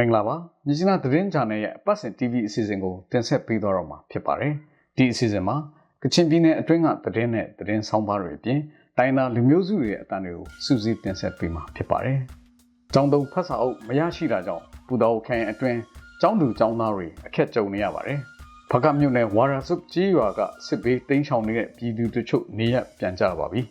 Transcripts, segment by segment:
မင်္ဂလာပါမြစ်စနာသတင်းဂျာနယ်ရဲ့အပတ်စဉ် TV အစီအစဉ်ကိုတင်ဆက်ပေးသွားတော့မှာဖြစ်ပါတယ်ဒီအစီအစဉ်မှာကချင်ပြည်နယ်အတွင်းကသတင်းနဲ့သတင်းဆောင်ပါတွေအပြင်တိုင်းသားလူမျိုးစုတွေရဲ့အတန်တွေကိုစူးစီးတင်ဆက်ပေးမှာဖြစ်ပါတယ်ကျောင်းတုံဖတ်စာအုပ်မရရှိတာကြောင့်ပူတော်ခိုင်အတွင်းကျောင်းသူကျောင်းသားတွေအခက်ကြုံနေရပါတယ်ဖကမြို့နယ်ဝါရာစုပ်ကြီးရွာကစစ်ဘေးတိမ်းရှောင်နေတဲ့ပြည်သူတို့ချုပ်နေရပြန်ကြပါပြီ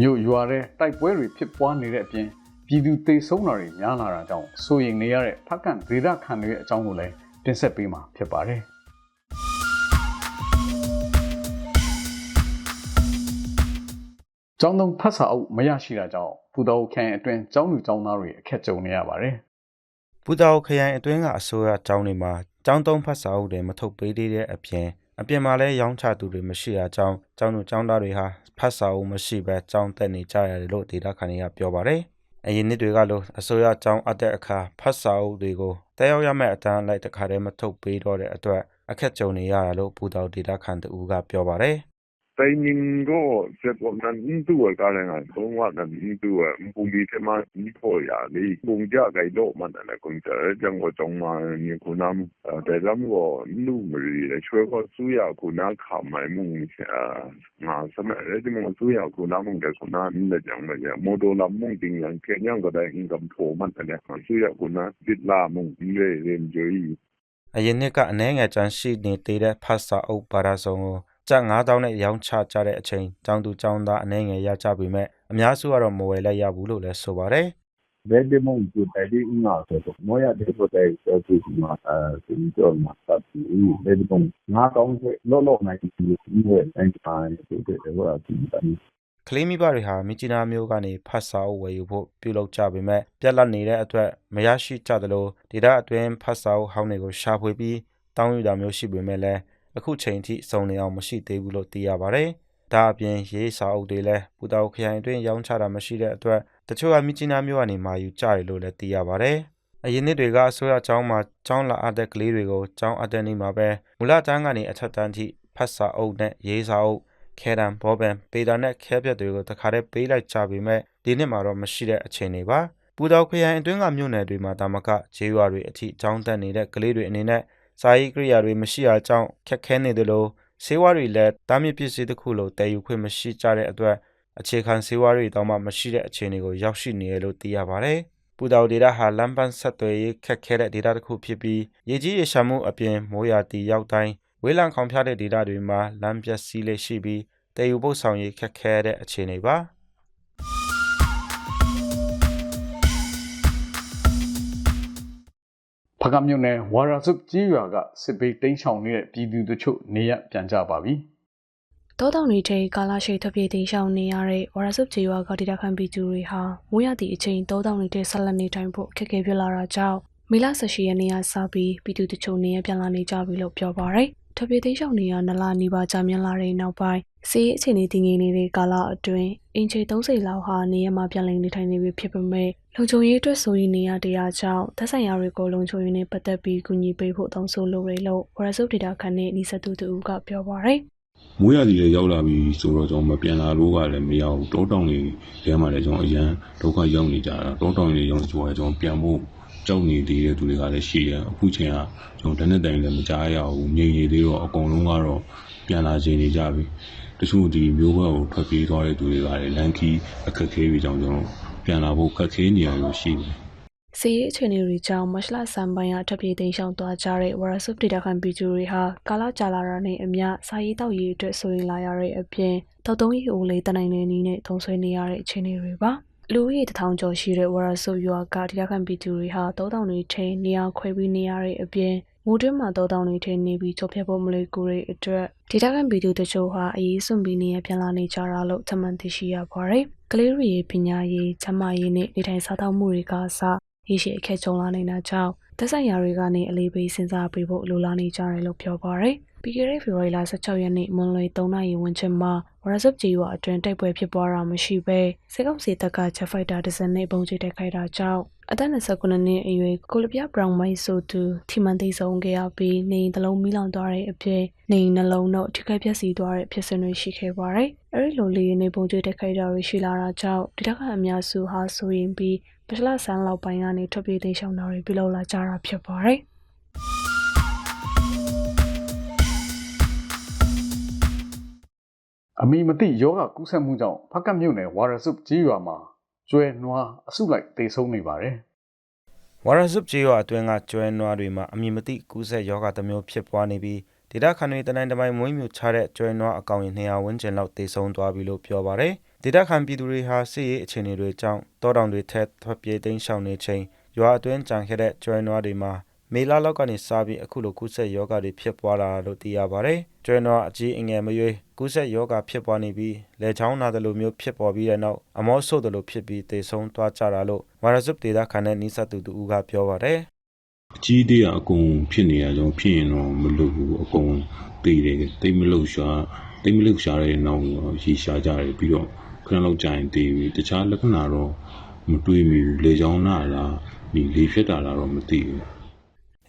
မြို့ရွာထဲတိုက်ပွဲတွေဖြစ်ပွားနေတဲ့အပြင် ပြည်သူသေဆုံးတာတွေများလာတာကြောင့်စိုးရိမ်နေရတဲ့ဖက်ကန်ဒေသခံတွေရဲ့အကြောင်းကိုလည်းတင်ဆက်ပေးမှာဖြစ်ပါတယ်။ကျောင်းသုံးဖတ်စာအုပ်မရရှိတာကြောင့်ပူတော်ခရိုင်အတွင်းကျောင်းသူကျောင်းသားတွေအခက်ကြုံနေရပါတယ်။ပူတောခရိုင်အတွင်းကအစိုးရကျောင်းတွေမှာကျောင်းသုံးဖတ်စာအုပ်တွေမထုတ်ပေးသေးတဲ့အပြင်အပြင်မှာလည်းရောင်းချသူတွေမရှိတာကြောင့်ကျောင်းသူကျောင်းသားတွေဟာဖတ်စာအုပ်မရှိဘဲကျောင်းတက်နေကြရတယ်လို့ဒေတာခန်တွေကပြောပါတယ်။ အရင်နှစ်တွေကလို့အစိုးရကျောင်းအပ်တဲ့အခါဖတ်စာအုပ်တွေကိုတက်ရောက်ရမယ့်အတန်းလိုက်တစ်ခါတည်းမထုတ်ပေးတော့တဲ့အတွက်အခက်ကြုံနေရတာလို့ပူတောဒေတာခန်တူကပြောပါတယ်။ timing ko set wa nan intu wa ka nga dong wa nan intu wa pung di te ma ni po ya li pung ja gai do man na kung ta jang wa chong ma ni ku nam de lam wo nu mi ri le chue ko su ya ku na kha mai mu ni a nga sa ma le di mo su ya ku na mu de ku na ni le jang ma ya mo do lam mu ding yang ke nyang ga da in gam tho man ta ne su ya ku na dit la mu ni le le jo yi အရင်နှစ်ကအနှဲငယ်ချမ်းရှိနေသေးတဲ့ဖတ်စာအုပ်ဘာသာစုံကို ကျပ်9000နဲ့ရောင်းချကြတဲ့အချိန်ကျောင်းသူကျောင်းသားအနှဲငယ်ရကြပေမဲ့အများစုကတော့မဝယ်လိုက်ရဘူးလို့လည်းဆိုပါတယ် Bede mo ju tadi inga so to mo ya de so dai so tu ma a tu jo ma ta ti bede mo nga tong se lo lo na ti ti ni we ai ta ni tu de de wa ti ta ni ကလေးမိဘတွေဟာမြစ်ကြီးနားမျိုးကနေဖတ်စာအုပ်ဝယ်ယူဖို့ပြုလုပ်ကြပေမဲ့ပြက်လက်နေတဲ့အတွက်မရရှိကြသလိုဒေတာအတွင်းဖတ်စာအုပ်ဟောင်းတွေကိုရှာဖွေပြီးတောင်းယူတာမျိုးရှိပေမဲ့လည်း အခုချိန်ထိစုံနေအောင်မရှိသေးဘူးလို့သိရပါတယ်။ဒါအပြင်ရေးစာအုပ်တွေလည်းပူတောက်ခရိုင်အတွင်းရောင်းချတာမရှိတဲ့အတွက်တချို့ကမြစ်ကြီးနားမျိုးကနေမာယူကြတယ်လို့လည်းသိရပါတယ်။အရင်နှစ်တွေကအစိုးရကျောင်းမှာကျောင်းလာအပ်တဲ့ကလေးတွေကိုကျောင်းအပ်တဲ့နေ့မှာပဲမူလတန်းကနေအထက်တန်းထိဖတ်စာအုပ်နဲ့ရေးစာအုပ်ခဲတံဘောပန်ပေတာနဲ့ခဲပြက်တွေကိုတခါတည်းပေးလိုက်ကြပေမဲ့ဒီနှစ်မှာတော့မရှိတဲ့အခြေအနေပါပူတော်ခရိုင်အတွင်းကမြို့နယ်တွေမှာတာမကဂျေးရွာတွေအထိចောင်းတက်နေတဲ့ကလေးတွေအနေနဲ့ စာရေးကိရိယာတွေမရှိတာကြောင့်ခက်ခဲနေတယ်လို့ဆေးဝါးတွေလည်းတားမြစ်ပစ္စည်းတစ်ခုလိုတည်ယူခွင့်မရှိကြတဲ့အတွက်အခြေခံဆေးဝါးတွေတောင်မှမရှိတဲ့အခြေအနေကိုရောက်ရှိနေရလို့သိရပါတယ်ပူတော်ဒေတာဟာလမ်းပန်းဆက်သွယ်ရေးခက်ခဲတဲ့ဒေတာတစ်ခုဖြစ်ပြီးရေကြီးရေရှာမှုအပြင်မိုးရာသီရောက်တိုင်းဝေးလံခေါင်ဖျားတဲ့ဒေတာတွေမှာလမ်းပြက်စီးလေးရှိပြီးတည်ယူဖို့ဆောင်ရေးခက်ခဲတဲ့အခြေအနေပါ ဖကမြို့နယ်ဝါရာစုပ်ကြီးရွာကစစ်ဘေးတိမ်းရှောင်နေတဲ့ပြည်သူတို့ချုပ်နေရပြန်ကြပါပြီတောတောင်တွေထဲကာလာရှိထွက်ပြေးတင်ရှောင်နေရတဲ့ဝါရစုပ်ချေရွာကဒေတာခန်ပီကျူတွေဟာမိုးရသည့်အချိန်တောတောင်တွေထဲဆက်လက်နေထိုင်ဖို့အခက်အခဲဖြစ်လာတာကြောင့်မေလ18ရက်နေ့ကစပြီးပြည်သူတချို့နေရပြန်လာနေကြပြီလို့ပြောပါရယ်ထွက်ပြေးတင်ရှောင်နေရနလနီးပါးကြာမြင့်လာတဲ့နောက်ပိုင်း စီးရေးအခြေအနေတည်ငြိမ်နေတဲ့ကာလအတွင်းအင်ချေ30လောက်ဟာနေရမှာပြန်လည်နေထိုင်နေပြီဖြစ်ပေမဲ့လုံခြုံရေးအတွက်ဆိုရင်နေရတရားကြောင့်သက်ဆိုင်ရာတွေကိုလုံခြုံရေးနဲ့ပတ်သက်ပြီးကူညီပေးဖို့တောင်းဆိုလိုတယ်လို့ဝါရစုပ်ဒေတာခန်နဲ့နီးစပ်သူတူကပြောပါရယ်မိုးရသည်လည်းရောက်လာပြီဆိုတော့ကျွန်တော်မပြန်လာလို့ကလည်းမရဘူးတောတောင်တွေထဲမှာလည်းကျွန်တော်အရန်ဒုက္ခရောက်နေကြတာတောတောင်တွေရောက်ကျွန်တော်ကျွန်တော်ပြန်ဖို့ကြောက်နေသေးတဲ့သူတွေကလည်းရှိတယ်အခုချိန်ကကျွန်တော်တနက်တိုင်လည်းမကြားရဘူးငြိမ်နေသေးတော့အကုန်လုံးကတော့ပြန်လာခြင်းနေကြပြီ တချို့ဒီမျိုးဘက်ကိုထွက်ပြေးသွားတဲ့သူတွေကလည်းလန်ကီအခက်ခဲပြီးကြောင့်ကျွန်တော်ပြန်လာဖို့ခက်ခဲနေရလို့ရှိတယ်စီးရေးအခြေအနေတွေကြောင့်မတ်လဆန်ပိုင်းအထပ်ပြေးသိမ်းရှောင်သွားကြတဲ့ဝရဆုပ်ဒေတာခန်ပီဂျူတွေဟာကာလာကြာလာတာနဲ့အမျှစာရေးတောက်ရေးအတွက်ဆိုရင်လာရတဲ့အပြင်တောက်တုံးရီအိုလေးတနိုင်တဲ့နီးနဲ့ထုံဆွဲနေရတဲ့အခြေအနေတွေပါလူဦးရေတထောင်ကျော်ရှိတဲ့ဝရဆုပ်ရွာကဒေတာခန်ပီဂျူတွေဟာတောတောင်တွေထိနေရာခွဲပြီးနေရတဲ့အပြင် မူတွင်းမှာတောတောင်တွေထိနေပြီးချိုးဖျက်ဖို့မလွယ်ကူတဲ့အတွက်ဒေတာခန်ပီဂျူတချို့ဟာအေးစွန့်ပြီးနေရပြန်လာနေကြတာလို့သမှန်သိရှိရပါတယ်ကလေးတွေရဲ့ပညာရေး၊ကျန်းမာရေးနဲ့နေထိုင်စားသောက်မှုတွေကအစရရှိအခက်ကြုံလာနေတာကြောင့်သက်ဆိုင်ရာတွေကနေအလေးပေးစဉ်းစားပေးဖို့လိုလားနေကြတယ်လို့ပြောပါရယ်။ ပြီးခဲ့တဲ့ဖေဖော်ဝါရီလ16ရက်နေ့မွန်လွယ်3နာရီဝန်းကျင်မှာဝရဇပ်ကြီးရွာအတွင်းတိုက်ပွဲဖြစ်ပွားတာမရှိဘဲစစ်ကောင်စီတပ်ကချက်ဖိုက်တာဒဇန်နဲ့ပုံကျတိုက်ခိုက်တာကြောင့်အသက်29နှစ်အရွယ်ကိုလပြဘရောင်မိုင်းဆိုသူထိမှန်သိဆုံးခဲ့ရပြီးနေအိမ်တစ်လုံးမိလောင်သွားတဲ့အပြင်နေအိမ်နှလုံးတော့ထိခိုက်ပျက်စီးသွားတဲ့ဖြစ်စဉ်တွေရှိခဲ့ပါတယ်။အဲဒီလိုလေယာဉ်နဲ့ပုံကျတိုက်ခိုက်တာတွေရှိလာတာကြောင့်ဒေသခံအများစုဟာဆိုရင်ပြီးဘမရှလဆန်းလောက်ပိုင်းကနေထွက်ပြေးတိမ်းရှောင်တာတွေပြုလုပ်လာကြတာဖြစ်ပါတယ်။ အမီမသိယောဂကူးစက်မှုကြောင့်ဖကတ်မြို့နယ်ဝါရစုကြီးရွာမှာကျွဲနွားအစုလိုက်တေဆုံးနေပါတယ်ဝါရဇုပ်ကျေးရွာအတွင်းကကျွဲနွားတွေမှာအမည်မသိကူးစက်ရောဂါတစ်မျိုးဖြစ်ပွားနေပြီးဒေသခံတွေတနိုင်တပိုင်းမွေးမြူချတဲ့ကျွဲနွားအကောင်ရေ200ဝန်းကျင်လောက်တေဆုံးသွားပြီလို့ပြောပါတယ်ဒေသခံပြည်သူတွေဟာစစ်ရေးအခြေအနေတွေကြောင့်တောတောင်တွေထက်ထွက်ပြေးတိမ်းရှောင်နေချိန်ရွာအတွင်းကြံခဲ့တဲ့ကျွဲနွားတွေမှာ မေလာလောက်ကနေစပြီးအခုလိုကူးစက်ရောဂါတွေဖြစ်ပွားလာလို့သိရပါတယ်။ကျွဲနွားအကြီးအငယ်မရွေးကူးစက်ရောဂါဖြစ်ပွားနေပြီးလေချောင်းနာတယ်လို့မျိုးဖြစ်ပေါ်ပြီးတဲ့နောက်အမောဆို့တယ်လို့ဖြစ်ပြီးတေဆုံးသွားကြတာလို့ဝါရဇုပ်ဒေသခံတဲ့နီးစပ်သူတူကပြောပါတယ်။အကြီးသေးကအကုန်ဖြစ်နေရကြောင်းဖြစ်ရင်တော့မလုပ်ဘူးအကုန်သေးတယ်တိတ်မလို့ရှာတိတ်မလို့ရှာတဲ့နောက်ရေရှာကြတယ်ပြီးတော့ခဏလောက်ကြာရင်တေးပြီတခြားလက္ခဏာတော့မတွေးမိဘူးလေချောင်းနာလားဒီလေဖြတ်တာလားတော့မသိဘူး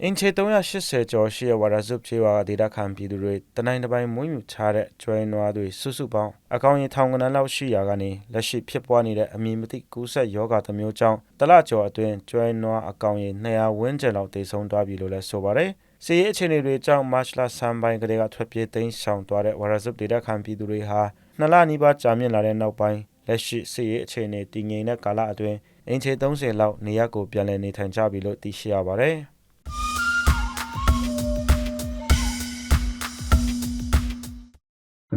အင်ချေ380ကျော်ရှိတဲ့ဝါရဇုပ်ချေးဝါဒေတာခံပြည်သူတွေတနိုင်တစ်ပိုင်းမွေးမြူချတဲ့ကျွဲနွားတွေစုစုပေါင်းအကောင်ရင်ထောင်ကနန်းလောက်ရှိရာကနေလက်ရှိဖြစ်ပွားနေတဲ့အမည်မသိကူးစက်ရောဂါတစ်မျိုးကြောင့်တလကျော်အတွင်းကျွဲနွားအကောင်ရင်200ဝန်းကျင်လောက်တေဆုံးသွားပြီလို့လည်းဆိုပါတယ်စီရေးအခြေအနေတွေကြောင့်မတ်လဆန်ပိုင်းကလေးကထွက်ပြေးသိမ်းရှောင်သွားတဲ့ဝါရဇုပ်ဒေတာခံပြည်သူတွေဟာနှစ်လနီးပါးကြာမြင့်လာတဲ့နောက်ပိုင်းလက်ရှိစီရေးအခြေအနေတည်ငြိမ်တဲ့ကာလအတွင်းအင်ချေ30လောက်နေရက်ကိုပြန်လည်နေထိုင်ကြပြီလို့သိရှိရပါတယ်။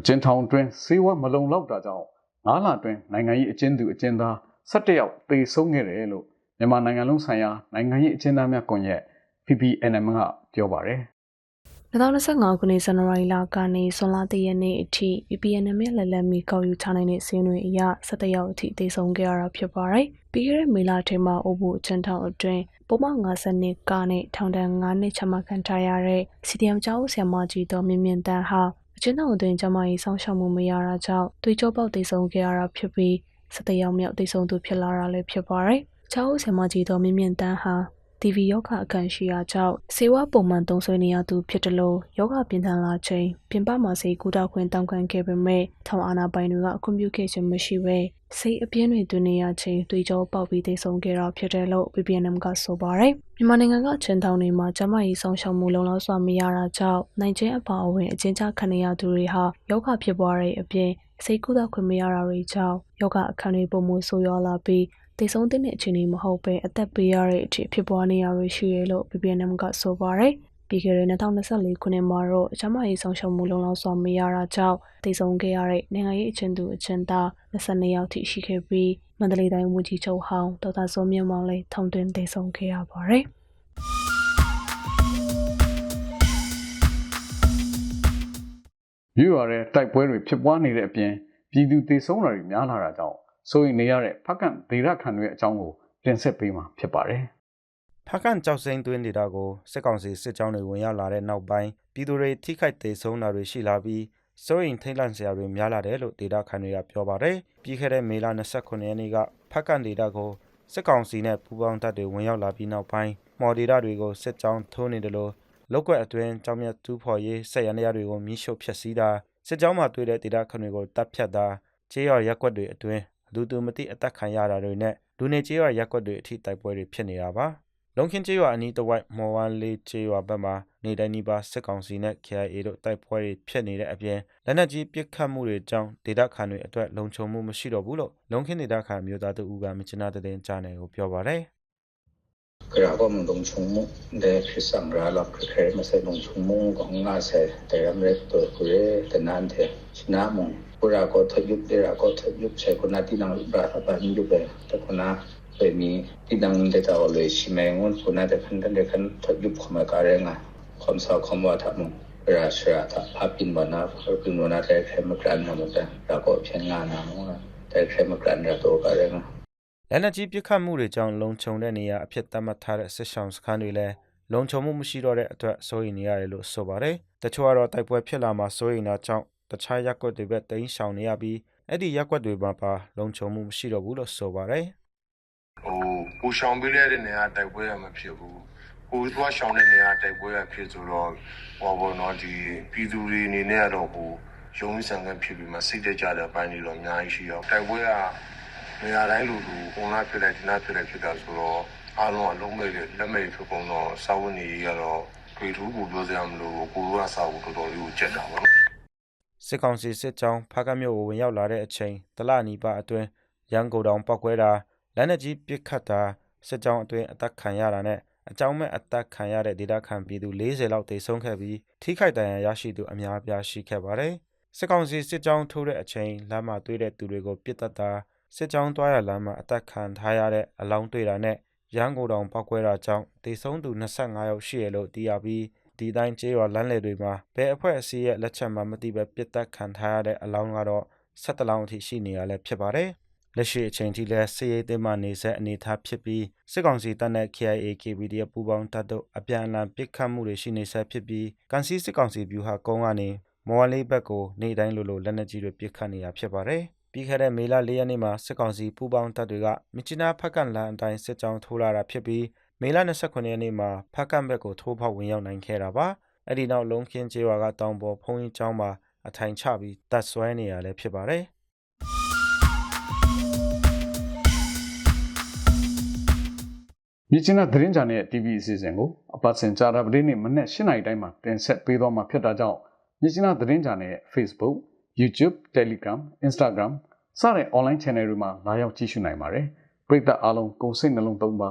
ကျဉ်းထောင်အတွင်းစေဝါမလုံလောက်တာကြောင့်၅လအတွင်းနိုင်ငံရေးအကျဉ်းသူအကျဉ်းသား17ယောက်သေဆုံးခဲ့တယ်လို့မြန်မာနိုင်ငံလုံးဆိုင်ရာနိုင်ငံရေးအကျဉ်းသားများကွန်ရက် PPNM ကပြောပါတယ်2025ခုနှစ်ဇန်နဝါရီလကနေဇွန်လ3ရက်နေ့အထိ PPNM ရဲ့လက်လက်မီကောက်ယူထားနိုင်တဲ့စီးရင်တွေအရ17ရောက်အထိသေဆုံးခဲ့ရတာဖြစ်ပါတယ်။ပြီးခဲ့တဲ့မေလထဲမှာအိုဘူအချန်ထောင်အတွင်းပုံမှန်52ကနဲ့ထောင်ဒဏ်9နှစ်ချမှတ်ခံထားရတဲ့ CDM ကျောင်းဆရာမကြီးတော်မြင့်မြင့်တန်းဟာ အကျဉ်းထောင်အတွင်းကျမကြီးစောင့်ရှောက်မှုမရတာကြောင့်သွေးကြောပေါက်သေဆုံးခဲ့ရတာဖြစ်ပြီး17ရောက်မြောက်သေဆုံးသူဖြစ်လာတာလည်းဖြစ်ပါတယ်။ကျောင်းဆရာမကြီးတော်မြင့်မြင့်တန်းဟာ TV ယောဂအကန်ရှိရာကြောင့်စေဝါပုံမှန်သုံးဆွဲနေရသူဖြစ်တယ်လို့ယောဂပြင်းထန်လာချိန်ပြင်ပမှာစိတ်ကူးတောက်ခွင့်တောင်းခံခဲ့ပေမဲ့ထောင်အာဏာပိုင်တွေကခွင့်ပြုခဲ့ခြင်းမရှိဘဲစိတ်အပြင်းတွေတွင်နေရချိန်သွေးကြောပေါက်ပြီးသေဆုံးခဲ့တာဖြစ်တယ်လို့ PPNM ကဆိုပါတယ်မြန်မာနိုင်ငံကချင်းတောင်တွေမှာကျမကြီးဆောင်ရှောက်မှုလုံလောက်စွာမရတာကြောင့်နိုင်ချင်းအပါအဝင်အကျဉ်းချခံရသူတွေဟာယောဂဖြစ်ပွားတဲ့အပြင်စိတ်ကူးတောက်ခွင့်မရတာတွေကြောင့်ယောဂအခန်းတွေပုံမှုဆိုးရွားလာပြီး တေဆုံးတဲ့အခြေအနေမဟုတ်ပဲအသက်ပေးရတဲ့အထိဖြစ်ပွားနေရတွေရှိရလို့ PPNM ကဆိုပါတယ်။ပြီးခဲ့တဲ့2024ခုနှစ်မှာတော့အချမ်းမရေးဆောင်ရှောက်မှုလုံလောက်စွာမရတာကြောင့်တေဆုံးခဲ့ရတဲ့နိုင်ငံရေးအချင်းသူအချင်းသား22ယောက်ထိရှိခဲ့ပြီးမန္တလေးတိုင်းဝန်ကြီးချုပ်ဟောင်းဒေါက်တာစောမြင့်မောင်လည်းထုံတွင်တေဆုံးခဲ့ရပါတယ်။မြို့ရွာတဲ့တိုက်ပွဲတွေဖြစ်ပွားနေတဲ့အပြင်ပြည်သူသေဆုံးတာတွေများလာတာကြောင့် စိုးရိမ်နေရတဲ့ဖက်ကန်ဒေရခံတွေရဲ့အကြောင်းကိုတင်ဆက်ပေးမှာဖြစ်ပါတယ်။ဖားကန်ကြောက်စိမ့်တွင်းဒေတာကိုစစ်ကောင်စီစစ်ကြောင်းတွေဝင်ရောက်လာတဲ့နောက်ပိုင်းပြည်သူတွေထိခိုက်သေးဆုံးတာတွေရှိလာပြီးစိုးရိမ်ထိတ်လန့်စရာတွေများလာတယ်လို့ဒေတာခံတွေကပြောပါတယ်။ပြီးခဲ့တဲ့မေလ29ရက်နေ့ကဖားကန်ဒေတာကိုစစ်ကောင်စီနဲ့ပူးပေါင်းတပ်တွေဝင်ရောက်လာပြီးနောက်ပိုင်းမော်ဒေတာတွေကိုစစ်ကြောင်းထိုးနေတယ်လို့လောက်ွက်အတွင်းကြောင်မြတ်တူးဖော်ရေးဆက်ရန်တရားတွေကိုမိရှုဖျက်ဆီးတာစစ်ကြောင်းမှာတွေ့တဲ့ဒေတာခံတွေကိုတပ်ဖြတ်တာချေးရရက်ွက်တွေအတွင်း လူသူမသိအသက်ခံရတာတွေနဲ့လူနေချေးရရက်ွက်တွေအထိတိုက်ပွဲတွေဖြစ်နေတာပါ။လုံခင်းကျေးရွာအနီးတစ်ဝိုက်မော်ဝမ်းလေးကျေးရွာဘက်မှာနေတိုင်းနီးပါးစစ်ကောင်စီနဲ့ KIA တို့တိုက်ပွဲတွေဖြစ်နေတဲ့အပြင်လက်နက်ကြီးပစ်ခတ်မှုတွေကြောင့်ဒေသခံတွေအတွက်လုံခြုံမှုမရှိတော့ဘူးလို့လုံခင်းဒေသခံမျိုးသားတို့ကမြချနာတဲ့ကြားနယ်ကိုပြောပါတယ်။ကရာကောမလုံချုံမှုဒေဖြစ်စံရာလောက်ခဲမစလုံချုံမှုကောငါဆဲတေရမရက်တော်ခုရဲတနန်တဲ့စနာမုံပရာကောထယုပ်တေရာကောထယုပ်ဆေခုနာတိနံဘာဘာညုပဲတခုနာပေမီတိနံဒေတာဝလေရှိမဲ ငွန်းခုနာတဲ့ခန်တဲ့ခန်ထယုပ်ခမကာရဲငါခွန်ဆောက်ခမဝတ်မှုရာရှရာတာဖပင်မနာဖပင်မနာတဲ့ခဲမကရန်နမတဲ့ရာကောဖြန်ငါနာမောတဲ့ခဲမကရန်ရတော့ကာရဲငါလက်နက်ကြီးပစ်ခတ်မှုတွေကြောင့်လုံခြုံတဲ့နေရာအဖြစ်သတ်မှတ်ထားတဲ့စစ်ဆောင်စခန်းတွေလည်းလုံခြုံမှုမရှိတော့တဲ့အတွက်စိုးရိမ်နေရတယ်လို့ဆိုပါတယ်။တချို့ကတော့တိုက်ပွဲဖြစ်လာမှာစိုးရိမ်တာကြောင့် တခြားရပ်ကွက်တွေဘက်တိမ်းရှောင်နေရပြီးအဲ့ဒီရပ်ကွက်တွေမှာပါလုံခြုံမှုမရှိတော့ဘူးလို့ဆိုပါတယ်။ဟိုကိုရှောင်ပေးတဲ့နေရာတိုက်ပွဲရမဖြစ်ဘူးကိုသွားရှောင်တဲ့နေရာတိုက်ပွဲရဖြစ်ဆိုတော့ဟောဘောနော်ဒီပြည်သူတွေအနေနဲ့ကတော့ဟိုရုံးဆန်ကန်ဖြစ်ပြီးမှစိတ်တကြတဲ့အပိုင်းတွေတော့အများကြီးရှိတော့တိုက်ပွဲကနေရာတိုင်းလူလူဟိုနာဖြစ်လိုက်ဒီနာဖြစ်လိုက်ဖြစ်တာဆိုတော့အားလုံးအလုံးမဲ့လက်မဲ့ဖြစ်ကုန်တော့စာဝန်ကြီးကတော့တွေ့ထူးကိုပြောစရာမလိုကိုကစာကိုတော်တော်လေးကိုကြက်တာပါနော် စစ်ကောင်စီစစ်ကြောင်းဖားကတ်မြို့ကိုဝင်ရောက်လာတဲ့အချိန်တလနီပါအတွင်းရန်ကုန်တောင်ပောက်ကွဲတာလက်နက်ကြီးပစ်ခတ်တာစစ်ကြောင်းအတွင်းအသက်ခံရတာနဲ့အကြောင်းမဲ့အသက်ခံရတဲ့ဒေသခံပြည်သူ40လောက်တေဆုံးခဲ့ပြီးထိခိုက်ဒဏ်ရာရရှိသူအများအပြားရှိခဲ့ပါတယ်စစ်ကောင်စီစစ်ကြောင်းထိုးတဲ့အချိန်လမ်းမှာတွေ့တဲ့သူတွေကိုပစ်တက်တာစစ်ကြောင်းတွားရလမ်းမှာအသက်ခံထားရတဲ့အလောင်းတွေ့တာနဲ့ရန်ကုန်တောင်ပောက်ကွဲတာကြောင့်တေဆုံးသူ25ယောက်ရှိရလို့သိရပြီး ဒီတိုင်းကျေးရွာလမ်းလေတွေမှာဘယ်အဖွဲ့အစည်းရဲ့လက်ချက်မှမသိပဲပြစ်တက်ခံထားရတဲ့အလောင်းကတော့၁၇လောင်းအထိရှိနေရလဲဖြစ်ပါတယ်။လက်ရှိအချိန်ထိလဲစစ်ရေးသိမ်းမှနေဆက်အနေအထားဖြစ်ပြီးစစ်ကောင်စီတပ်နဲ့ KIA KPD ရဲ့ပူးပေါင်းတပ်တို့အပြန်အလှန်ပစ်ခတ်မှုတွေရှိနေဆက်ဖြစ်ပြီးကန်စီစစ်ကောင်စီဗျူဟာကုန်းကနေမော်ဝလေးဘက်ကိုနေတိုင်းလိုလိုလက်နက်ကြီးတွေပစ်ခတ်နေတာဖြစ်ပါတယ်။ပြီးခဲ့တဲ့မေလ၄ရက်နေ့မှာစစ်ကောင်စီပူးပေါင်းတပ်တွေကမြစ်ချနာဖက်ကန်လန်အတိုင်းစစ်ကြောင်းထိုးလာတာဖြစ်ပြီး မေလ29ရက်နေ့မှာဖက်ကန်ဘက်ကိုထိုးဖောက်ဝင်ရောက်နိုင်ခဲ့တာပါအဲ့ဒီနောက်လုံးခင်းကျေးရွာကတောင်ပေါ်ဖုံးကြီးကျောင်းမှာအထိုင်ချပြီးတပ်ဆွဲနေရလဲဖြစ်ပါတယ်မြစ်ချနာသတင်းချန်ရဲ့ TV အစီအစဉ်ကိုအပတ်စဉ်ကြာတာပတိနေ့မနေ့၈နိုင်တိုင်းမှာတင်ဆက်ပေးသွားမှာဖြစ်တာကြောင့်မြစ်ချနာသတင်းချန်ရဲ့ Facebook, YouTube, Telegram, Instagram စတဲ့ online channel တွေမှာလာရောက်ကြည့်ရှုနိုင်ပါတယ်ပရိသတ်အားလုံးကိုယ်စိတ်နှလုံးသုံးပါ